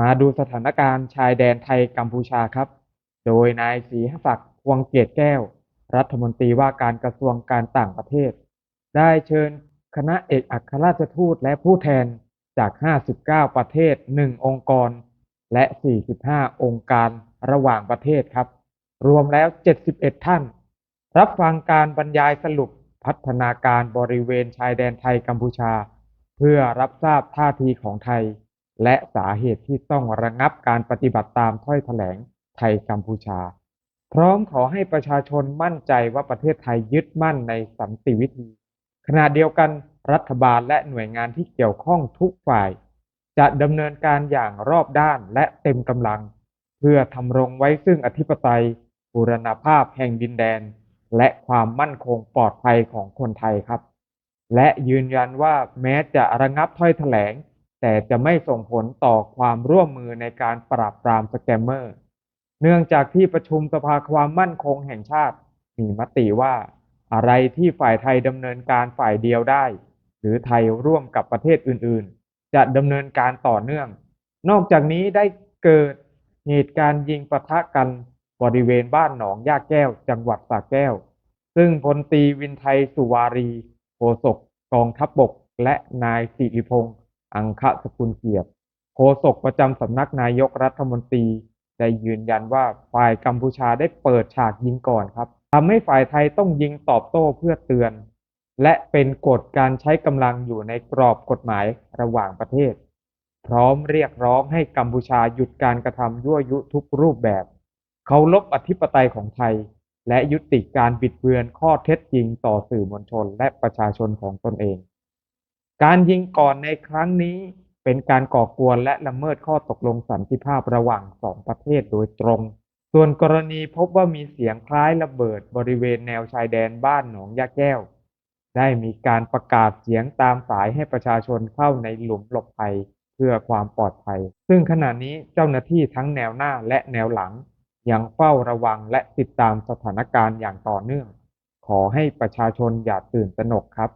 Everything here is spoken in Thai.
มาดูสถานการณ์ชายแดนไทยกัมพูชาครับ โดยนายศรีหศักดิ์พวงเกตแก้ว รัฐมนตรีว่าการกระทรวงการต่างประเทศ ได้เชิญคณะเอกอัครราชทูตและผู้แทนจาก 59 ประเทศ 1 องค์กร และ 45 องค์การระหว่างประเทศครับ รวมแล้ว 71 ท่าน รับฟังการบรรยายสรุปพัฒนาการบริเวณชายแดนไทยกัมพูชา เพื่อรับทราบท่าทีของไทย และสาเหตุที่ต้องระงับการปฏิบัติตามถ้อยแถลงไทยกัมพูชา พร้อมขอให้ประชาชนมั่นใจว่าประเทศไทยยึดมั่นในสันติวิธี ขณะเดียวกันรัฐบาลและหน่วยงานที่เกี่ยวข้องทุกฝ่าย จะดำเนินการอย่างรอบด้านและเต็มกำลัง เพื่อทำรงไว้ซึ่งอธิปไตยบูรณภาพแห่งดินแดน และความมั่นคงปลอดภัยของคนไทยครับ และยืนยันว่าแม้จะระงับถ้อยแถลง แต่จะไม่ส่งผลต่อความร่วมมือในการปราบปรามสแกมเมอร์ เนื่องจากที่ประชุมสภาความมั่นคงแห่งชาติ มีมติว่าอะไรที่ฝ่ายไทยดำเนินการฝ่ายเดียวได้ หรือไทยร่วมกับประเทศอื่นๆ จะดำเนินการต่อเนื่อง นอกจากนี้ได้เกิดเหตุการณ์ยิงปะทะกันบริเวณบ้านหนองย่าแก้ว จังหวัดสระแก้ว ซึ่งพลตีวินไทยสุวารีโฆษกกองทัพบบก และนายสิริพงษ์ อังคสกุลเกียรติโฆษกประจำสำนักนายกรัฐมนตรีได้ยืนยันว่าฝ่ายกัมพูชาได้เปิดฉากยิงก่อนครับทำให้ฝ่ายไทยต้องยิงตอบโต้เพื่อเตือน และเป็นกฎการใช้กำลังอยู่ในกรอบกฎหมายระหว่างประเทศ พร้อมเรียกร้องให้กัมพูชาหยุดการกระทำยั่วยุทุกรูปแบบเคารพอธิปไตยของไทย และยุติการบิดเบือนข้อเท็จจริงต่อสื่อมวลชนและประชาชนของตนเอง การยิงก่อนในครั้งนี้เป็นการก่อกวนและละเมิดข้อตกลงสันติภาพระหว่างสองประเทศโดยตรง ส่วนกรณีพบว่ามีเสียงคล้ายระเบิดบริเวณแนวชายแดนบ้านหนองยาแก้ว ได้มีการประกาศเสียงตามสายให้ประชาชนเข้าในหลุมหลบภัยเพื่อความปลอดภัย ซึ่งขณะนี้เจ้าหน้าที่ทั้งแนวหน้าและแนวหลัง ยังเฝ้าระวังและติดตามสถานการณ์อย่างต่อเนื่อง ขอให้ประชาชนอย่าตื่นตระหนกครับ